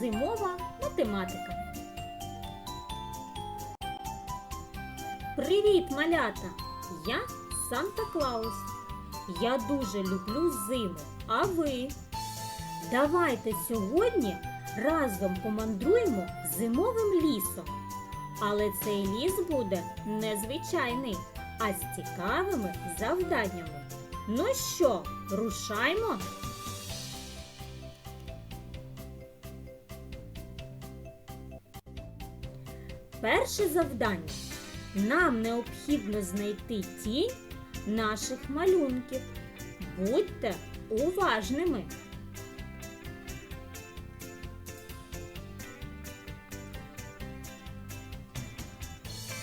Зимова математика. Привіт, малята! Я Санта Клаус. Я дуже люблю зиму. А ви? Давайте сьогодні разом помандруємо зимовим лісом. Але цей ліс буде незвичайний, а з цікавими завданнями. Ну що, рушаймо? Перше завдання. Нам необхідно знайти тінь наших малюнків. Будьте уважними.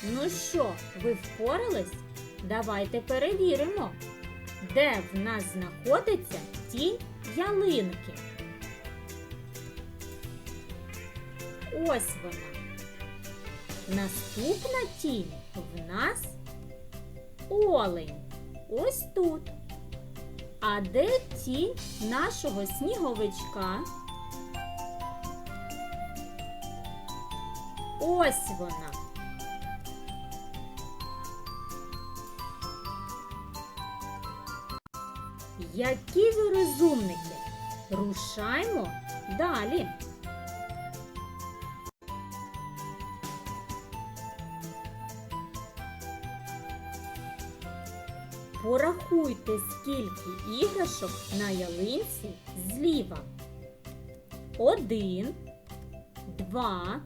Ну що, ви впорались? Давайте перевіримо, де в нас знаходиться тінь ялинки. Ось вона. Наступна тінь в нас олень. Ось тут. А де тінь нашого сніговичка? Ось вона. Які ви розумники? Рушаймо далі. Порахуйте, скільки іграшок на ялинці зліва. Один, два,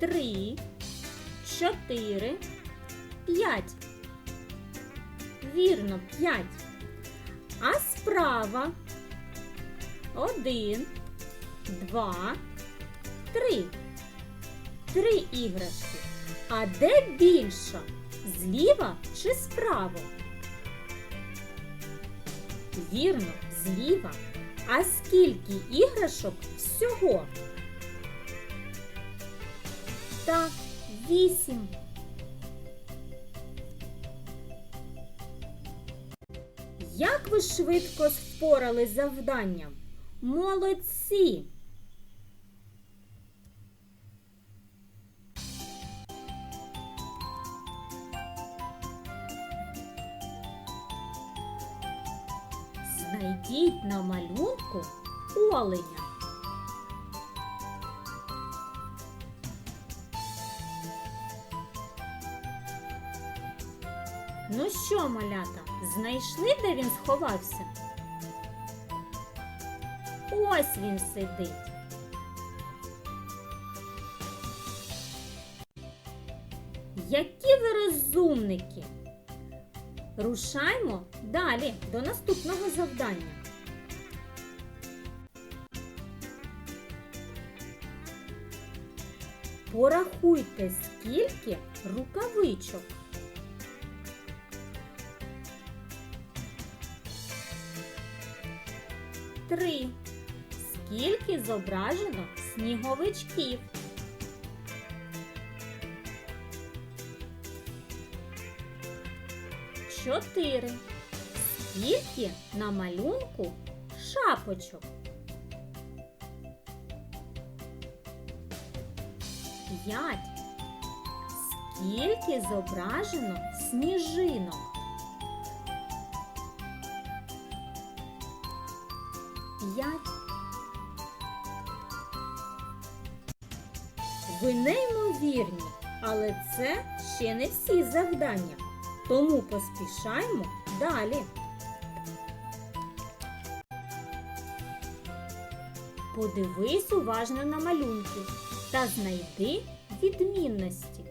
три, чотири, п'ять. Вірно, п'ять. А справа один, два, три. Три іграшки. А де більша? Зліва чи справа? Вірно, зліва. А скільки іграшок всього? Так, вісім. Як ви швидко спорали з завданням? Молодці! На малюнку оленя. Ну що, малята, знайшли, де він сховався? Ось він сидить. Які ви розумники! Рушаймо далі до наступного завдання. Порахуйте, скільки рукавичок. Три. Скільки зображено сніговичків? Чотири. Скільки на малюнку шапочок? П'ять. Скільки зображено сніжинок? П'ять. Ви неймовірні, але це ще не всі завдання. Тому поспішаймо далі. Подивись уважно на малюнки та знайди відмінності.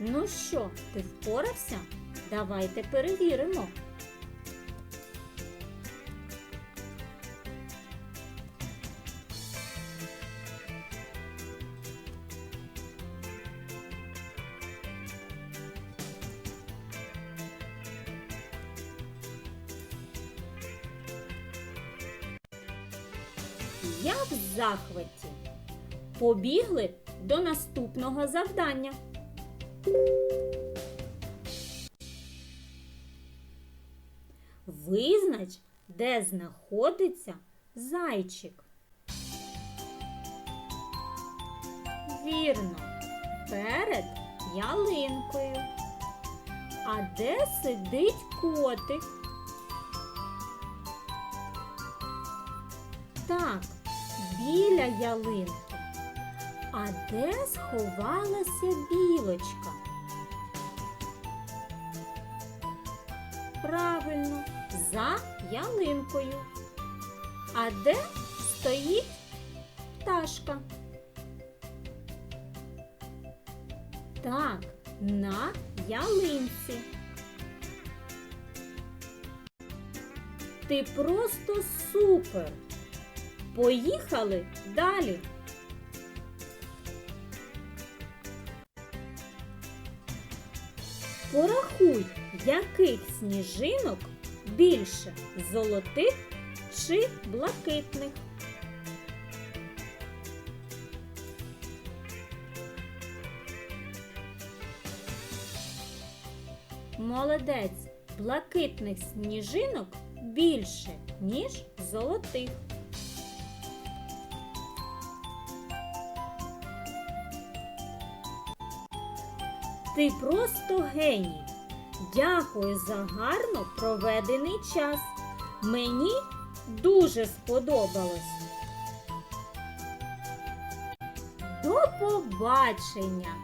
Ну що, ти впорався? Давайте перевіримо. Я в захваті. Побігли до наступного завдання. Визнач, де знаходиться зайчик. Вірно, перед ялинкою. А де сидить котик? Так, біля ялинки. А де сховалася білочка? Правильно, за ялинкою. А де стоїть пташка? Так, на ялинці. Ти просто супер. Поїхали далі. Порахуй, яких сніжинок більше золотих чи блакитних. Молодець, блакитних сніжинок більше, ніж золотих. Ти просто геній. Дякую за гарно проведений час. Мені дуже сподобалось. До побачення!